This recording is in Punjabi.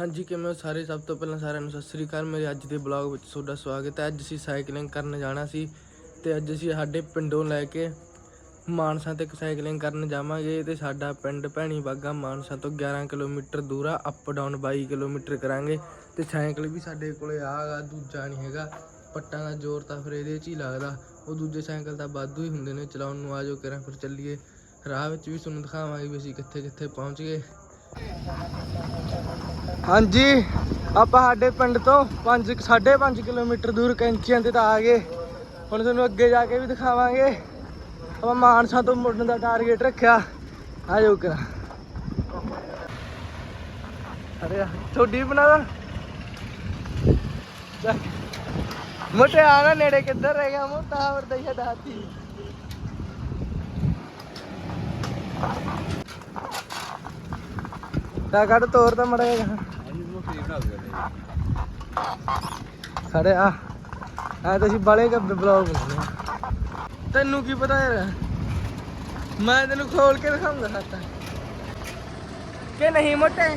ਹਾਂਜੀ, ਕਿਵੇਂ ਹੋ ਸਾਰੇ? ਸਭ ਤੋਂ ਪਹਿਲਾਂ ਸਾਰਿਆਂ ਨੂੰ ਸਤਿ ਸ੍ਰੀ ਅਕਾਲ। ਮੇਰੇ ਅੱਜ ਦੇ ਬਲੌਗ ਵਿੱਚ ਤੁਹਾਡਾ ਸਵਾਗਤ ਹੈ। ਅੱਜ ਅਸੀਂ ਸਾਈਕਲਿੰਗ ਕਰਨ ਜਾਣਾ ਸੀ ਤੇ ਅੱਜ ਅਸੀਂ ਸਾਡੇ ਪਿੰਡੋਂ ਲੈ ਕੇ ਮਾਨਸਾ ਤੱਕ ਸਾਈਕਲਿੰਗ ਕਰਨ ਜਾਵਾਂਗੇ ਤੇ ਸਾਡਾ ਪਿੰਡ ਭੈਣੀ ਬਾਗਾ ਮਾਨਸਾ ਤੋਂ 11 ਕਿਲੋਮੀਟਰ ਦੂਰ ਆ। ਅਪ ਡਾਊਨ 22 ਕਿਲੋਮੀਟਰ ਕਰਾਂਗੇ ਤੇ ਸਾਈਕਲ ਵੀ ਸਾਡੇ ਕੋਲੇ ਆਗਾ, ਦੂਜਾ ਨਹੀਂ ਹੈਗਾ। ਪੱਟਾਂ ਦਾ ਜ਼ੋਰ ਤਾਂ ਫਿਰ ਇਹਦੇ 'ਚ ਹੀ ਲੱਗਦਾ। ਉਹ ਦੂਜੇ ਸਾਈਕਲ ਤਾਂ ਵਾਧੂ ਹੀ ਹੁੰਦੇ ਨੇ। ਚਲਾਉਣ ਨੂੰ ਆਜੋ ਕਰਾਂ ਫਿਰ ਚੱਲੀਏ। ਰਾਹ ਵਿੱਚ ਵੀ ਤੁਹਾਨੂੰ ਦਿਖਾਵਾਂਗੇ ਵੀ ਅਸੀਂ ਕਿੱਥੇ ਕਿੱਥੇ ਪਹੁੰਚ ਗਏ। ਹਾਂਜੀ, ਆਪਾਂ ਸਾਡੇ ਪਿੰਡ ਤੋਂ 5 5.5 ਕਿਲੋਮੀਟਰ ਦੂਰ ਕੈਂਚੀਆਂ ਤੇ ਤਾਂ ਆ ਗਏ। ਹੁਣ ਤੁਹਾਨੂੰ ਅੱਗੇ ਜਾ ਕੇ ਵੀ ਦਿਖਾਵਾਂਗੇ। ਆਪਾਂ ਮਾਨਸਾ ਤੋਂ ਮੁੜਨ ਦਾ ਟਾਰਗੇਟ ਰੱਖਿਆ। ਆ ਜਾਓ ਕਰਾ ਅਰੇ ਛੋਡੀ ਬਣਾ ਮੋਟੇ ਆ ਨੇੜੇ ਕਿੱਧਰ ਰਹਿ ਗਿਆ, ਮੋਟਾ ਵਰਦਾ ਹੀ ਹਟਾਤੀ ਤਾਂ ਕੱਢ ਤੋਰ ਤਾਂ ਮੜਾ ਖੜੇ ਆ। ਆ ਤਾਂ ਅਸੀਂ ਬਾਲੇ ਕੱਬੇ ਬਲੌਗ ਬਣਾਉਣੇ ਤੈਨੂੰ ਕੀ ਪਤਾ ਯਾਰ? ਮੈਂ ਤੈਨੂੰ ਖੋਲ ਕੇ ਦਿਖਾਉਂਗਾ ਸਾਤਾ ਕਿ ਨਹੀਂ ਮੋਟੇ?